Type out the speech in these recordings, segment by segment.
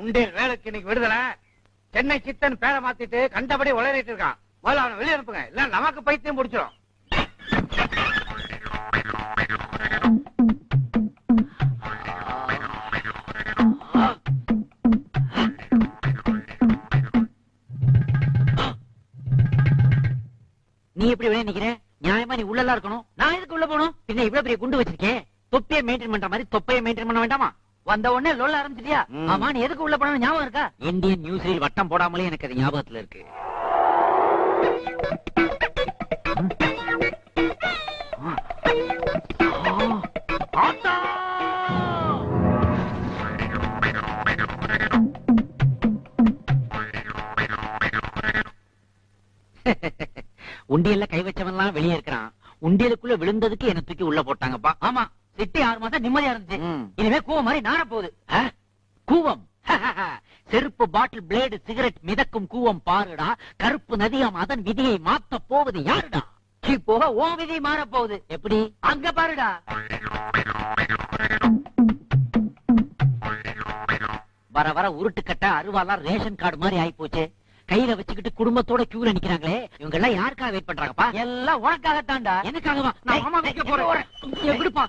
உண்டேல் வேலைக்கு இன்னைக்கு விடுதலை. சென்னை சித்தன் பேரை மாத்திட்டு கண்டபடி உளறிட்டு இருக்கான். முதல்ல அவனை வெளியே அனுப்புங்க. இல்ல நமக்கு பைத்தியம் முடிச்சிடும் நீ எப்படி வெளியே நிக்கிற? நியாயமா நீ உள்ளலாம் இருக்கணும். நான் எதுக்கு உள்ள போகணும்? பின்ன இவ்வளவு பெரிய குண்டு வச்சிருக்கேன். தொப்பையை மெயின்டைன் பண்ற மாதிரி தொப்பையை மெயின்டைன் பண்ண வேண்டாமா? வந்த உடனே லொல்ல ஆரம்பிச்சிட்டியா. ஆமா நீ எதுக்கு உள்ள போன ஞாபகம் இருக்கா இந்தியன் நியூஸ்ல வட்டம் போடாமலே எனக்கு அது ஞாபகத்துல இருக்கு! உண்டியல்ல கை வச்சவன்லாம் வெளியே இருக்கிறான் உண்டியலுக்குள்ள விழுந்ததுக்கு என்ன தூக்கி உள்ள போட்டாங்கப்பா ஆமா சிட்டி ஆறு மாசம் நிம்மதியா இருந்துச்சு. இனிமே கூவம் மாதிரி நார போகுது? கூவம். செருப்பு பாட்டில் பிளேடு சிகரெட் மிதக்கும் கூவம் பாருடா. கருப்பு நதியாம் அதன் விதியை மாத்த போவது யாருடா? இப்போ ஓ விதி மாற போகுது எப்படி? அங்க பாருடா. வர வர உருட்டுக்கட்ட அருவாலாம் ரேஷன் கார்டு மாதிரி ஆயி போச்சு கையில வச்சுக்கிட்டு குடும்பத்தோட கியூல நிக்கிறாங்களே இவங்க எல்லாம் யாருக்காக வெயிட் பண்றாங்கப்பா? எல்லாம் உனக்காகத்தான்டா. எனக்காகவா? நான் மாமா வைக்க போறேன். எப்படிப்பா.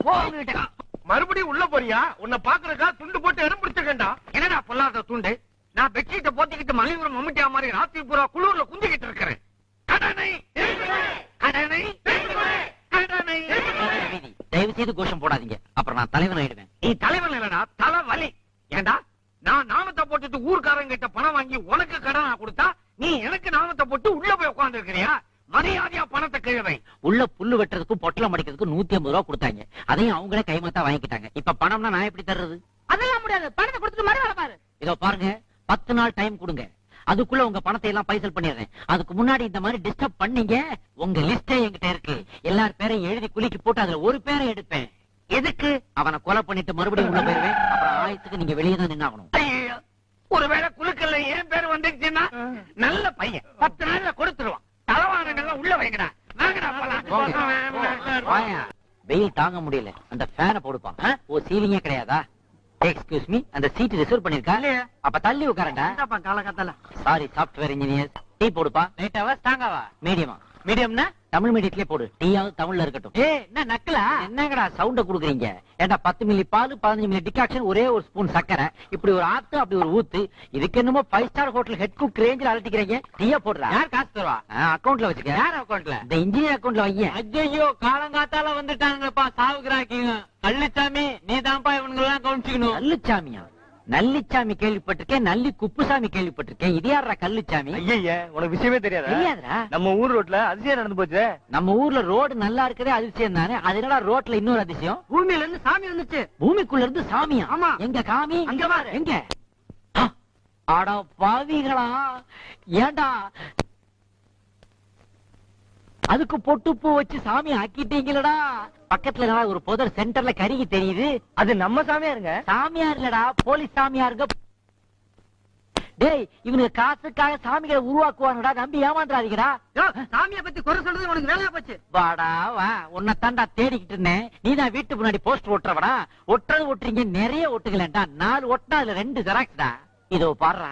மறுபடியும் உள்ள போறியா? உன்னை பாக்குறக்கா துண்டு போட்டு இடம் பிடிச்சிருக்கேன்டா. என்னடா பொல்லாத துண்டு? நான் பெட்ஷீட்டை போத்திக்கிட்டு மலையூர் மம்முட்டியா மாதிரி ராத்திரி பூரா குளூர்ல குந்திக்கிட்டு இருக்கிறேன். கடனை கடனை. தயவு செய்து கோஷம் போடாதீங்க. அப்புறம் நான் தலைவன் ஆயிடுவேன் நீ தலைவன் இல்லடா தலை வலி ஏண்டா? நான் நாமத்தை போட்டுட்டு ஊர்க்காரங்க கிட்ட பணம் வாங்கி உனக்கு கடனா கொடுத்தா நீ எனக்கு நாமத்தை போட்டு உள்ள போய் உட்கார்ந்து இருக்கிறியா மரியாதையா பணத்தை கிழவை. உள்ள புல்லு வெட்டுறதுக்கும் பொட்டலம் அடிக்கிறதுக்கும் நூத்தி ஐம்பது ரூபா கொடுத்தாங்க. அதையும் அவங்களே கைமாத்தா வாங்கிக்கிட்டாங்க. இப்ப பணம்னா நான் எப்படி தர்றது? அதெல்லாம் முடியாது. பணத்தை கொடுத்துட்டு மறு பாரு. இதோ பாருங்க. பத்து நாள் டைம் கொடுங்க. அதுக்குள்ள உங்க பணத்தை எல்லாம் பைசல் பண்ணிடுறேன். அதுக்கு முன்னாடி இந்த மாதிரி டிஸ்டர்ப் பண்ணீங்க உங்க லிஸ்டே என்கிட்ட இருக்கு. எல்லார் பேரையும் எழுதி குலுக்கி போட்டு அதுல ஒரு பேரை எடுப்பேன். எதுக்கு? அவனை கொலை பண்ணிட்டு மறுபடியும் உள்ள போயிருவேன். அப்புறம் ஆயத்துக்கு நீங்க வெளியே தான் நின்னாகணும். ஒருவேளை குழுக்கல்ல ஏன் பேர் வந்துருச்சுன்னா நல்ல பையன். பத்து நாள்ல கொடுத்துருவான். தலைவாங்க உள்ள வாயா. வெயில் தாங்க முடியல. அந்த ஃபேனை போடுப்பா ஆ? ஓ சீலிங்கே கிடையாதா? எக்ஸ்கியூஸ் மீ அந்த சீட் ரிசர்வ் பண்ணிருக்கா அப்ப தள்ளி உட்காரண்டா? காலகத்தால சாரி சாஃப்ட்வேர் இன்ஜினியர் டீ போடுப்பா. லைட்டாவா ஸ்ட்ராங்காவா மீடியமா மீடியம்னா தமிழ் மீடியத்திலே போடு. டீயாவது தமிழ்ல இருக்கட்டும். ஏ என்ன நக்கலா? என்னங்கடா சவுண்ட குடுக்குறீங்க? ஏண்டா பத்து மில்லி பால் பதினஞ்சு மில்லி டிகாக்ஷன் ஒரே ஒரு ஸ்பூன் சக்கரை இப்படி ஒரு ஆத்து அப்படி ஒரு ஊத்து இதுக்கு என்னமோ five star hotel head cook ரேஞ்சில் அழட்டிக்கிறீங்க டீயா போடுறா. யார் காசு தருவா? அக்கவுண்ட்ல வச்சுக்க. யார் அக்கௌண்ட்ல இந்த இன்ஜினியர் அக்கவுண்ட்ல வையேன் ஐயோ காலங்காத்தால வந்துட்டாங்கப்பா சாவுக்குறாக்கீங்க. கள்ளிச்சாமி நீ தான்ப்பா இவனுங்க எல்லாம் கவனிச்சுக்கணும். நல்லுச்சாமியா நல்லிச்சாமி கேள்விப்பட்டிருக்கேன் நல்லி குப்புசாமி கேள்விப்பட்டிருக்கேன். இது யாரா கல்லுச்சாமி ஐய உனக்கு விஷயமே தெரியாதா? தெரியாதுடா. நம்ம ஊர் ரோட்ல அதிசயம் நடந்து போச்சு நம்ம ஊர்ல ரோடு நல்லா இருக்கதே அதிசயம் தானே? அது என்னடா ரோட்ல இன்னொரு அதிசயம்? பூமியில இருந்து சாமி வந்துச்சு. பூமிக்குள்ள இருந்து சாமியா? ஆமா. எங்க காமி? அங்க பாரு. எங்க? அட பாவிகளா. ஏண்டா? அதுக்கு பொட்டு பூ வச்சு சாமி ஆக்கிட்டீங்களடா. பக்கத்துல ஒரு புதர் சென்டர்ல கருகி தெரியுது. அது நம்ம சாமியா இருங்க சாமியார் இல்லடா போலீஸ் சாமியாருங்க. டேய் இவனுக்கு காசுக்காக சாமிகளை உருவாக்குவாங்கடா நம்பி ஏமாந்துறாதீங்கடா. சாமியை பத்தி குறை சொல்றது உனக்கு வேலையா போச்சு? வாடா வா. உன்னை தாண்டா தேடிக்கிட்டு இருந்தேன். நீதான் வீட்டு முன்னாடி போஸ்ட் ஒட்டுறவடா. ஒட்டுறது ஒட்டுறீங்க நிறைய ஒட்டுகளேன்டா நாலு ஒட்டினா அதுல ரெண்டு ஜெராக்ஸ்டா இதோ பாடுறா.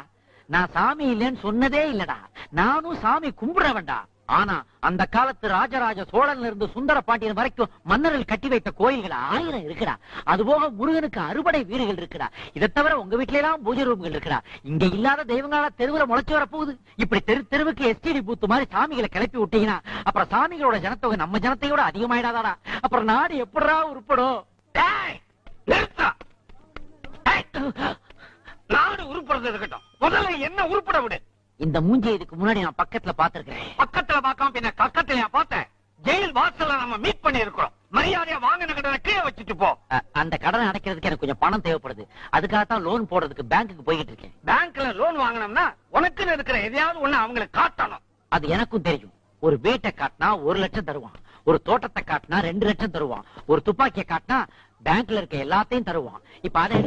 நான் சாமி இல்லைன்னு சொன்னதே இல்லடா. நானும் சாமி கும்பிடுறவன்டா. ஆனா அந்த காலத்து ராஜராஜ சோழன்ல இருந்து சுந்தர பாண்டியன் வரைக்கும் மன்னர்கள் கட்டி வைத்த கோயில்கள் ஆயிரம் இருக்குடா அதுபோக முருகனுக்கு அறுபடை வீடுகள் இருக்குடா இதை தவிர உங்க வீட்டுல எல்லாம் பூஜை ரூம்கள் இருக்குடா இங்க இல்லாத தெய்வங்களா தெருவுல முளைச்சு வர போகுது இப்படி தெரு தெருவுக்கு எஸ்டிடி பூத்து மாதிரி சாமிகளை கிளப்பி விட்டீங்கன்னா அப்புறம் சாமிகளோட ஜனத்தொகை நம்ம ஜனத்தையோட அதிகமாயிடாதாடா. அப்புறம் நாடு எப்படா உருப்படும்? நாடு உருப்படுறது இருக்கட்டும். முதல்ல என்ன உருப்பட விடு. இந்த மூஞ்சி இதுக்கு முன்னாடி நான் பக்கத்துல பாத்துருக்கேன் பக்கத்துல பார்க்காம பின்ன கக்கத்துல பார்த்தேன். ஜெயில் வாசல்ல நம்ம மீட் பண்ணி இருக்கிறோம் மரியாதையா வாங்கின கடனை கீழே வச்சுட்டு போ. அந்த கடனை அடைக்கிறதுக்கு எனக்கு கொஞ்சம் பணம் தேவைப்படுது. அதுக்காகத்தான் லோன் போடுறதுக்கு பேங்க்குக்கு போய்கிட்டு இருக்கேன். பேங்க்ல லோன் வாங்கினோம்னா உனக்குன்னு இருக்கிற எதையாவது ஒண்ணு அவங்களுக்கு காட்டணும். அது எனக்கும் தெரியும். ஒரு வீட்டை காட்டினா ஒரு லட்சம் தருவான். ஒரு தோட்டத்தை காட்டினா ரெண்டு லட்சம் தருவான். ஒரு துப்பாக்கியை காட்டினா பேங்க்ல இருக்க எல்லாத்தையும் தருவான். இப்ப அதை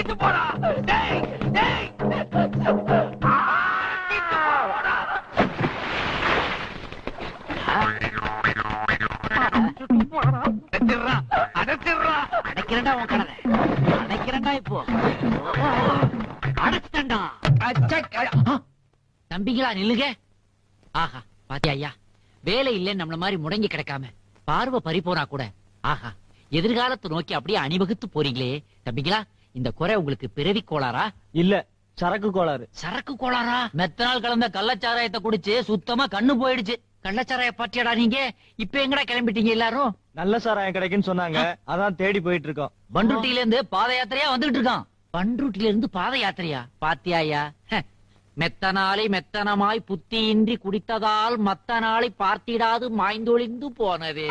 அடைச்சிட்டு போடா. டேய் டேய். அடைச்சிடுறா அடைச்சிடுறா. அடைக்கிறேன்டா உன் கடலை அடைக்கிறேன்டா இப்போ. அடைச்சிட்டா தம்பிங்களா நில்லுங்க. ஆஹா பாத்தியா ஐயா? வேலை இல்லைன்னு நம்மள மாதிரி முடங்கி கிடக்காம பார்வை பறி போனா கூட. ஆஹா எதிர்காலத்தை நோக்கி அப்படியே அணிவகுத்து போறீங்களே. தம்பிங்களா இந்த குறை உங்களுக்கு பிறவி கோளாரா இல்ல சரக்கு கோளாறு. சரக்கு கோளாரா மெத்தனால் கலந்த கள்ளச்சாராயத்தை குடிச்சு சுத்தமா கண்ணு போயிடுச்சு. கள்ளச்சாராய பாட்டியாடா நீங்க? இப்ப எங்கடா கிளம்பிட்டீங்க எல்லாரும்? நல்ல சாராயம் கிடைக்குன்னு சொன்னாங்க. அதான் தேடி போயிட்டு இருக்கோம் பண்ருட்டில இருந்து பாத யாத்திரையா வந்துட்டு இருக்கான் பண்ருட்டில இருந்து பாத யாத்திரையா பாத்தியாயா மெத்தனாலை மெத்தனமாய் புத்தியின்றி குடித்ததால் மத்த நாளை பார்த்திடாது மாய்ந்தொழிந்து போனதே.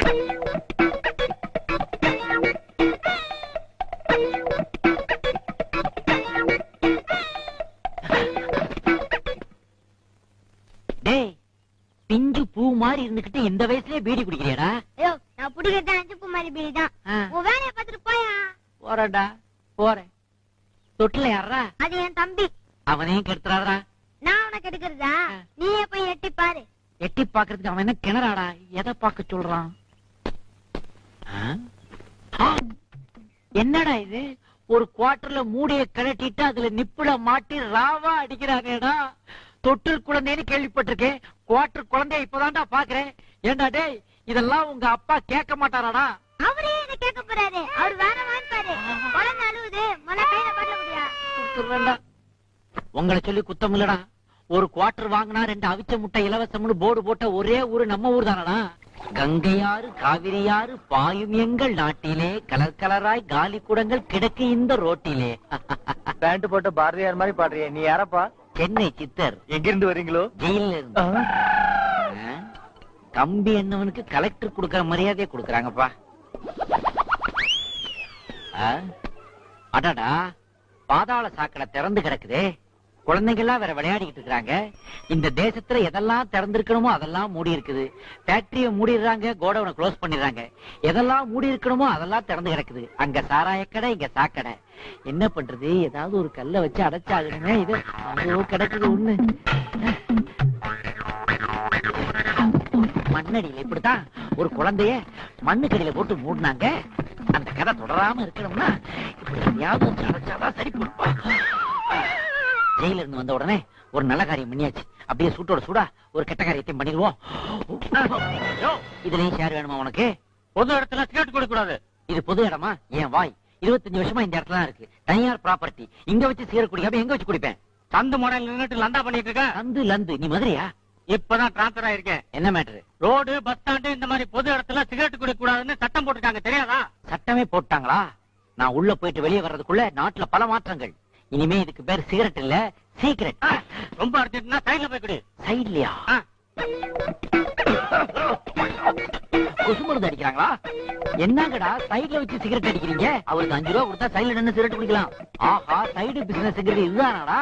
மாதிரி இருந்துகிட்டு இந்த வயசுலயே பீடி குடிக்கிறியாடா? ஐயோ நான் புடிக்கிறது அஞ்சு குமாரி பீடி தான். உன் வேலையை பார்த்துட்டு போயா? போறேன்டா. போறேன். தொட்டில யாரா அது என் தம்பி. அவனையும் கெடுத்துறாரா நான் உனக்கு எடுக்கிறதா? நீயே போய் எட்டி பாரு. எட்டி பாக்குறதுக்கு அவன் என்ன கிணறாடா? எதை பார்க்க சொல்றான்! என்னடா இது? ஒரு குவார்டர்ல மூடிய கழட்டிட்டு அதுல நிப்புல மாட்டி ராவா அடிக்கிறானேடா. தொட்டில் குழந்தைன்னு கேள்விப்பட்டிருக்கேன். குவார்டர் குழந்தைய இப்பதான்டா பாக்குறேன் ஏண்டா டேய் இதெல்லாம் உங்க அப்பா கேட்க மாட்டாராடா? அவரே என்ன கேட்க போறாரு. அவர் வேற வாங்கிப்பாரு குழந்தை அழுவுது. முதல்ல கையில பண்ண முடியா. உங்களை சொல்லி குத்தம் இல்லடா. ஒரு குவார்டர் வாங்கினா ரெண்டு அவிச்ச முட்டை இலவசம்னு போர்டு போட்ட ஒரே ஊரு நம்ம ஊர் தானடா? கங்கையாறு காவிரியாறு பாயும் எங்கள் நாட்டிலே கலர் கலராய் காலி குடங்கள் கிடக்கு இந்த ரோட்டிலே. பேண்ட் போட்ட பாரதியார் மாதிரி பாடுறியே. நீ யாரப்பா? சென்னை சித்தர் எங்க இருந்து வரீங்களோ? ஜெயில இருந்து? கம்பி என்னவனுக்கு கலெக்டர் கொடுக்கற மரியாதையை கொடுக்கறாங்கப்பா? அடடா பாதாள சாக்கடை திறந்து கிடக்குதே. குழந்தைங்க எல்லாம் வேற விளையாடிக்கிட்டு இருக்காங்க இந்த தேசத்துல எதெல்லாம் திறந்திருக்கணுமோ அதெல்லாம் மூடி இருக்குது. ஃபேக்டரிய மூடிடுறாங்க கோடவுனை க்ளோஸ் பண்ணிடுறாங்க. எதெல்லாம் மூடி இருக்கணுமோ அதெல்லாம் திறந்து கிடக்குது. அங்க சாராய கடை இங்க சாக்கடை என்ன பண்றது? ஏதாவது ஒரு கல்ல வச்சு அடைச்சாகணுமே இது ஐயோ கிடக்குது ஒண்ணு. மண்ணடியில இப்படித்தான் ஒரு குழந்தைய மண்ணுக்கடியில போட்டு மூடினாங்க. அந்த கதை தொடராம இருக்கணும்னா இப்படி எதையாவது அடைச்சாதான் சரி கொடுப்பா ஜெயில இருந்து வந்த உடனே ஒரு நல்ல காரியம் பண்ணியாச்சு. அப்படியே சூட்டோட சூடா ஒரு கெட்ட காரியத்தையும் பண்ணிடுவோம். இதுலயும் ஷேர் வேணுமா உனக்கு? பொது இடத்துல சிகரெட் கொடுக்க கூடாது. இது பொது இடமா? என் வாய். இருபத்தஞ்சு வருஷமா இந்த இடத்துல இருக்கு. தனியார் ப்ராப்பர்ட்டி இங்க வச்சு சிகரெட் குடிக்காம எங்க வச்சு குடிப்பேன்? சந்து முறையில் நின்னுட்டு லந்தா பண்ணிட்டு இருக்க. லந்து லந்து. நீ மதுரையா? இப்பதான் டிரான்ஸ்பர் ஆயிருக்கேன். என்ன மேட்ரு ரோடு பஸ் ஸ்டாண்டு இந்த மாதிரி பொது இடத்துல சிகரெட் குடிக்க கூடாதுன்னு சட்டம் போட்டுருக்காங்க தெரியாதா? சட்டமே போட்டாங்களா? நான் உள்ள போயிட்டு வெளியே வர்றதுக்குள்ள நாட்டுல பல மாற்றங்கள். இனிமே இதுக்கு பேர் சிகரெட் இல்ல சீக்கிரட். ரொம்ப அடிச்சிட்டுனா சைடுல போய் குடி. சைட்லயா. கொசு மருந்து அடிக்கிறாங்களா? என்னங்கடா சைடுல வச்சு சிகரெட் அடிக்கிறீங்க? அவருக்கு அஞ்சு ரூபா கொடுத்தா சைடுல நின்னு சிகரெட் குடிக்கலாம். ஆஹா சைடு பிசினஸ் இதுதானாடா.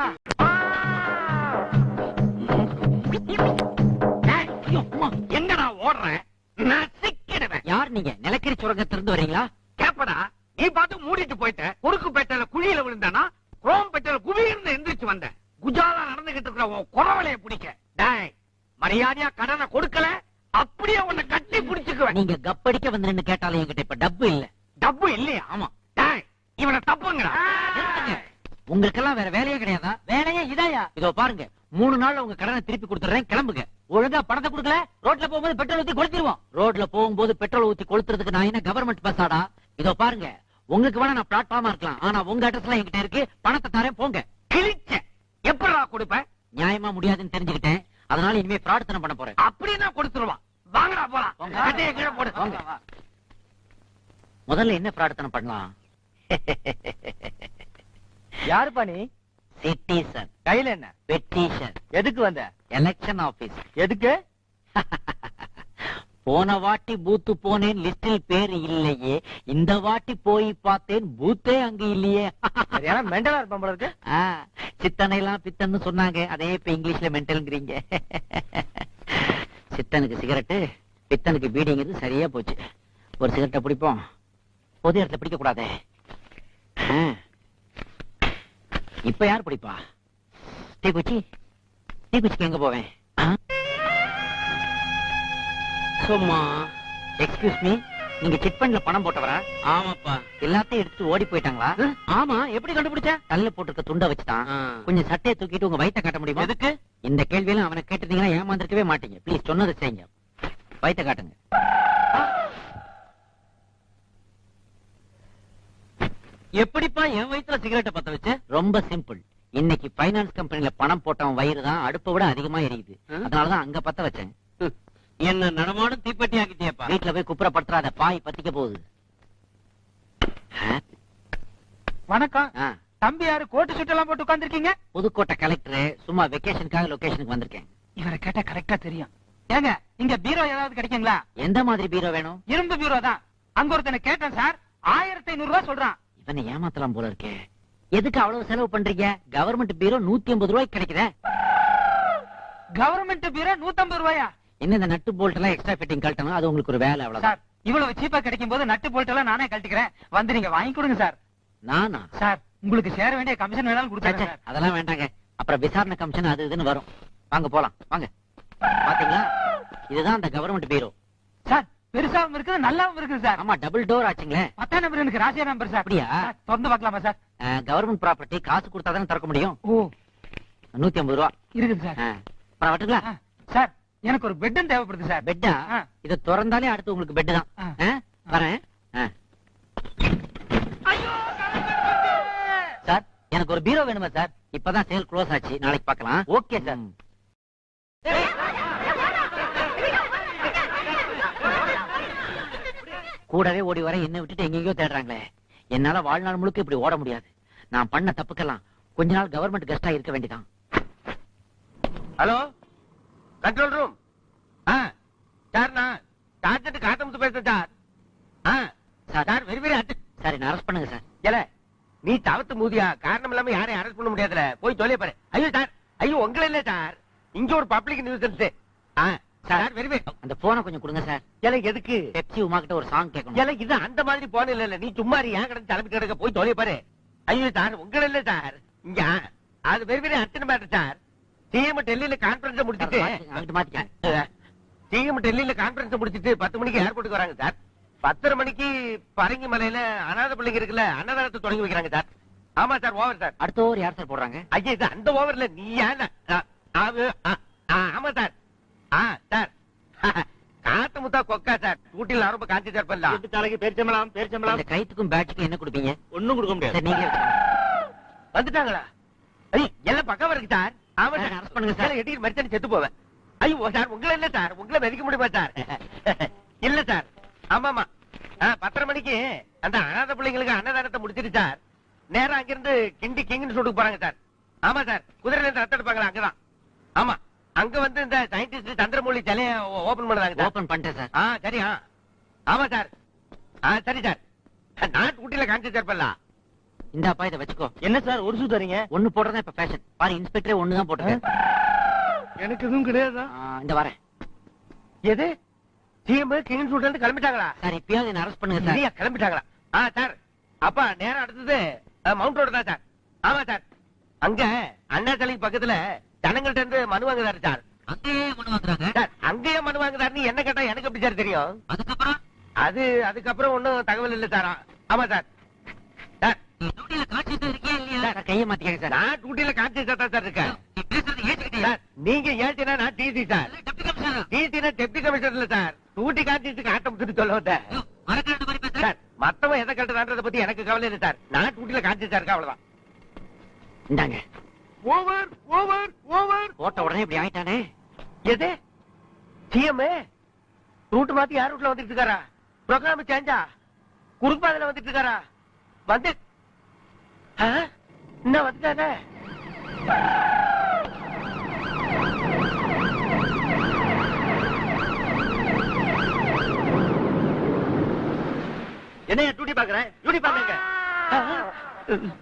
எங்கடா ஓடுறேன்? நான் சிக்கிடுவேன். யார் நீங்க? நிலக்கரி சுரங்கத்திலிருந்து வரீங்களா? கேப்படா நீ பார்த்து மூடிட்டு போயிட்ட. குறுக்கு பேட்டையில குழியில விழுந்தானா குரோம் பேட்டையில குவியிருந்து எந்திரிச்சு வந்தேன் குஜாலா நடந்துகிட்டு இருக்கிற உன் குறவளைய பிடிக்க டேய் மரியாதையா கடனை கொடுக்கல அப்படியே உன்னை கட்டி பிடிச்சுக்குவேன். நீங்க கப்படிக்க வந்து கேட்டாலும் என்கிட்ட இப்ப டப்பு இல்ல. டப்பு இல்லையா ஆமா. இவனை தப்புங்கடா. உங்களுக்கெல்லாம் வேற வேலையே கிடையாதா? வேலையே இதாயா? இதோ பாருங்க மூணு நாள்ல உங்க கடனை திருப்பி கொடுத்துறேன் கிளம்புங்க. ஒழுங்கா பணத்தை கொடுக்கல ரோட்ல போகும்போது பெட்ரோல் ஊத்தி கொளுத்திடுவோம். ரோட்ல போகும்போது பெட்ரோல் ஊத்தி கொளுத்துறதுக்கு நான் என்ன கவர்மெண்ட் பஸ்ஸாடா இதோ பாருங்க உங்களுக்கு வேணா நான் பிளாட்ஃபார்மா இருக்கலாம். ஆனா உங்க அட்ரஸ் எல்லாம் என்கிட்ட இருக்கு பணத்தை தரேன் போங்க. கிழிச்ச எப்படா கொடுப்ப நியாயமா முடியாதுன்னு தெரிஞ்சுக்கிட்டேன். அதனால இனிமே பிரார்த்தனை பண்ண போறேன். அப்படின்னா கொடுத்துருவான் வாங்கடா போலாம். முதல்ல என்ன பிரார்த்தனை பண்ணலாம்? யாருப்பா நீ? சிட்டிசன். கையில என்ன? பெட்டிஷன். எதுக்கு வந்த? எலெக்ஷன் ஆபீஸ் எதுக்கு? போன வாட்டி பூத்து போனேன் லிஸ்டில் பேர் இல்லையே. இந்த வாட்டி போய் பார்த்தேன் பூத்தே அங்க இல்லையே. மெண்டலா இருப்பான் இருக்கு. சித்தனை எல்லாம் பித்தன்னு சொன்னாங்க. அதே இப்ப இங்கிலீஷ்ல மென்டல்ங்கிறீங்க சித்தனுக்கு சிகரெட்டு பித்தனுக்கு பீடிங்கிறது சரியா போச்சு. ஒரு சிகரெட்டை பிடிப்போம். பொது இடத்துல பிடிக்க கூடாதே. இப்ப யார் பிடிப்பா? தீக்குச்சி தீக்குச்சிக்கு எங்க போவேன்? சும்மா. எக்ஸ்கியூஸ் மீ நீங்க சிட் ஃபண்ட்ல பணம் போட்டவரா? ஆமாப்பா. எல்லாத்தையும் எடுத்து ஓடி போயிட்டாங்களா? ஆமா எப்படி கண்டுபிடிச்ச? கல்ல போட்டிருக்க துண்டை வச்சுட்டான். கொஞ்சம் சட்டையை தூக்கிட்டு உங்க வயித்தை காட்ட முடியுமா? எதுக்கு? இந்த கேள்வியெல்லாம் அவனை கேட்டிருந்தீங்கன்னா ஏமாந்துருக்கவே மாட்டீங்க. ப்ளீஸ் சொன்னதை செய்யுங்க. வயித்தை காட்டுங்க. எப்படிப்பா என் வயித்துல சிகரெட்டை பத்த வச்ச? ரொம்ப சிம்பிள் இன்னைக்கு பைனான்ஸ் கம்பெனில பணம் போட்டவன் வயிறு தான் அடுப்பை விட அதிகமா எரியுது. அதனாலதான் அங்க பத்த வச்சேன். என்ன நடமாடும் தீப்பெட்டி ஆக்கிட்டியப்பா. வீட்டுல போய் குப்புறப்படுத்துறாத பாய் பத்திக்க போகுது? வணக்கம். தம்பி யாரு? கோட்டு சுட்டெல்லாம் போட்டு உட்கார்ந்திருக்கீங்க? புதுக்கோட்டை கலெக்டர் சும்மா வெக்கேஷனுக்காக லொகேஷனுக்கு வந்திருக்கேன். இவரை கேட்டா கரெக்டா தெரியும். ஏங்க இங்க பீரோ ஏதாவது கிடைக்குங்களா? எந்த மாதிரி பீரோ வேணும்? இரும்பு பீரோ தான். அங்க ஒருத்தனை கேட்டேன் சார். ஆயிரத்தி ஐநூறு ரூபாய் சொல்றான். இவனை ஏமாத்தலாம் போல இருக்கே. எதுக்கு அவ்வளவு செலவு பண்றீங்க? கவர்மெண்ட் பீரோ நூத்தி ஐம்பது ரூபாய்க்கு கிடைக்குதே. கவர்மெண்ட் பீரோ நூத்தம்பது ரூபாயா? என்ன இந்த நட்டு போல்ட் எல்லாம் எக்ஸ்ட்ரா ஃபிட்டிங் கழட்டணும்? அது உங்களுக்கு ஒரு வேலை அவ்வளவுதான். சார் இவ்வளவு சீப்பா கிடைக்கும் போது நட்டு போல்ட் எல்லாம் நானே கழட்டிக்கிறேன். வந்து நீங்க வாங்கி கொடுங்க சார். நானா? சார் உங்களுக்கு சேர வேண்டிய கமிஷன் வேணாலும் ச்சே, கொடுத்துறேன் சார். அதெல்லாம் வேண்டாங்க. அப்புறம் விசாரணை கமிஷன் அது இதுன்னு வரும். வாங்க போலாம். வாங்க. பாத்தீங்களா? இதுதான் அந்த கவர்மெண்ட் பீரோ சார் பெருசாவும் இருக்குது நல்லாவும் இருக்குது சார். ஆமா டபுள் டோர் ஆச்சுங்களே. பத்தாம் நம்பர் எனக்கு ராசியா நம்பர் சார். அப்படியா? திறந்து பார்க்கலாமா சார்? கவர்மெண்ட் ப்ராப்பர்ட்டி காசு கொடுத்தா தானே திறக்க முடியும்? ஓ. நூத்தி ஐம்பது ரூபா. இருக்குது சார். அப்புறம் வரட்டுங்களா சார் எனக்கு ஒரு பெட்டும் தேவைப்படுது சார் பெட்டா. இத திறந்தாலே அடுத்து உங்களுக்கு பெட் தான். வரேன். சார் எனக்கு ஒரு பீரோ வேணுமா சார் இப்பதான் சேல் க்ளோஸ் ஆச்சு. நாளைக்கு பார்க்கலாம். ஓகே சார் கூடவே ஓடி வர என்ன விட்டுட்டு எங்கெங்கயோ தேடுறாங்களே. என்னால வாழ்நாள் முழுக்க இப்படி ஓட முடியாது. நான் பண்ண தப்புக்கெல்லாம் கொஞ்ச நாள் கவர்மெண்ட் கெஸ்டா இருக்க வேண்டியதான் ஹலோ கண்ட்ரோல் ரூம். ஆ சார் நான் டார்ஜெட் காத்தமுத்து பேசுறேன் சார். ஆ சார். வெரி வெரி அட்டு சார் என்ன அரெஸ்ட் பண்ணுங்க சார். ஏல நீ தவிர்த்து மூதியா? காரணம் இல்லாம யாரையும் அரெஸ்ட் பண்ண முடியாதுல. போய் தொலைய பாரு. ஐயோ சார் ஐயோ உங்களை இல்ல சார். இங்க ஒரு பப்ளிக் நியூஸ் ஆ சார் வெரி வெரி. அந்த போனை கொஞ்சம் கொடுங்க சார். ஏல எதுக்கு? பெப்சி உமா கிட்ட ஒரு சாங் கேட்கணும். ஏல இது அந்த மாதிரி போன இல்ல இல்ல. நீ சும்மா ஏன் கிடந்து தலைமை கிடக்க? போய் தொலைய பாரு. ஐயோ சார் உங்களை இல்ல சார். இங்க அது வெரி வெரி அர்ச்சனை மேட்டர் சார். சிஎம் டெல்லியில கான்பரன்ஸ் முடிச்சிட்டு சிஎம் டெல்லியில கான்பரன்ஸ் முடிச்சிட்டு பத்து மணிக்கு ஏர்போர்ட்டுக்கு வராங்க சார் பத்தரை மணிக்கு பரங்கி மலையில அனாதை பிள்ளைங்க இருக்குல்ல அன்னதானத்தை தொடங்கி வைக்கிறாங்க சார் ஆமா சார் ஓவர் சார் அடுத்த ஓவர் யார் சார் போடுறாங்க? ஐயா இது அந்த ஓவர்ல நீ ஆமா சார் ஆ சார் காத்து முத்தா கொக்கா சார் ஊட்டில ரொம்ப காஞ்சி சார் பண்ணலாம் தலைக்கு பேரிச்சம்பளம் பேரிச்சம்பளம் இந்த கைத்துக்கும் பேட்சுக்கும் என்ன கொடுப்பீங்க? ஒண்ணும் கொடுக்க முடியாது. நீங்க வந்துட்டாங்களா? ஐய் எல்லாம் பக்கம் இருக்கு சார் சார். arrest பண்ணுங்க சார். சார் எட்டி மரிச்சானு செத்து போவேன். ஐயோ சார் உங்களை இல்ல சார். உங்களை மதிக்க முடியுமா சார்? இல்ல சார். ஆமாமா. ஆ, பத்தரை மணிக்கு அந்த அனாதை பிள்ளைங்களுக்கு அன்னதானத்தை முடிச்சிட்டு சார். நேரா அங்கிருந்து கிண்டி கிங்னு சொல்லிட்டு போறாங்க சார். ஆமா சார். குதிரையில இருந்து ரத்தம் எடுப்பாங்களா அங்கதான். ஆமா. அங்க வந்து இந்த சயின்டிஸ்ட் சந்திரமௌலி சிலைய ஓபன் பண்ணதாங்க சார். ஓபன் பண்ணிட்டேன் சார். ஆ சரி ஆ. ஆமா சார். ஆ சரி சார். நாட்டு ஊட்டியில காஞ்சி சார் பண்ணலாம் இந்தாப்பா இதை வச்சுக்கோ. என்ன சார் ஒரு சூ தரீங்க ஒண்ணு போடுறதா இப்ப ஃபேஷன் பாரு இன்ஸ்பெக்டரே ஒண்ணு தான் போட்டுருக்க எனக்கு எதுவும் கிடையாதா? இந்த வரேன். எது? சிஎம் கிங் சூட்ல இருந்து கிளம்பிட்டாங்களா? சார் இப்பயாவது என்ன அரெஸ்ட் பண்ணுங்க சார். கிளம்பிட்டாங்களா? ஆ சார். அப்பா நேரம் அடுத்தது மவுண்ட் ரோடு தான் சார். ஆமா சார். அங்க அண்ணா சிலைக்கு பக்கத்துல ஜனங்கள்ட்ட இருந்து மனு வாங்குறாரு சார். அங்கேயே மனு வாங்குறாங்க? சார் அங்கேயே மனு வாங்குறாருன்னு என்ன கேட்டா எனக்கு எப்படி சார் தெரியும்? அதுக்கப்புறம்? அது அதுக்கப்புறம் ஒண்ணும் தகவல் இல்ல சார். ஆமா சார் சார் நீ டியூட்டில காட்சிட்டு இருக்கியா இல்லையா சார் கையை மாத்திக்கங்க சார். நான் டியூட்டில தான் சார் இருக்கேன். சார் நீங்க ஏழ்த்தினா நான் டிசி சார். டிசினா டெப்டி கமிஷனர் சார். டியூட்டி கான்சியஸுக்கு ஆட்டம் சொல்லி சொல்ல வந்தேன் சார் மத்தவன் எதை கட்டுறான்றத பத்தி எனக்கு கவலை இல்லை சார். நான் டியூட்டில கான்சியஸா இருக்கேன் அவ்வளவுதான். இந்தாங்க. Over over over. போட்ட உடனே இப்படி ஆயிட்டானே. எது? சிஎம் ரூட் மாத்தி யார் ரூட்ல வந்துட்டு இருக்காரா? ப்ரோக்ராம் சேஞ்சா குறுப்பாதையில வந்துட்டு இருக்காரா? வந்து? இன்னும் வந்துட்டானே? என்னைய டூட்டி பாக்குறேன் டியூட்டி பாக்குறேங்க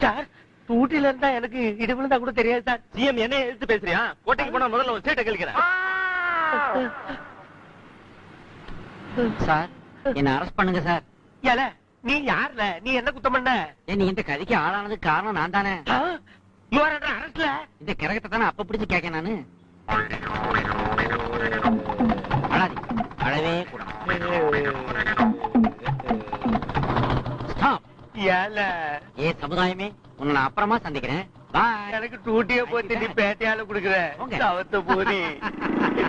சார் ஊட்டில இருந்தா எனக்கு இது விழுந்தா கூட தெரியாது சார். சிஎம் என்ன எடுத்து பேசுறியா? கோட்டைக்கு போனா முதல்ல ஒரு சீட்டை கழிக்கிறேன் சார் என்ன அரெஸ்ட் பண்ணுங்க சார். ஏல நீ யாருல? நீ என்ன குத்தம் பண்ண? நீ இந்த கதைக்கு ஆளானதுக்கு காரணம் நான் தானே? அரஸ்ட்ல இந்த கிரகத்தை தானே அப்ப பிடிச்சு கேட்க நானு? அழாதீங்க. அழவே ஏல. ஏ சமுதாயமே உன்னை அப்புறமா சந்திக்கிறேன். பாய் எனக்கு டூட்டிய போட்டு நீ பேட்டையால. கவத்த பூரி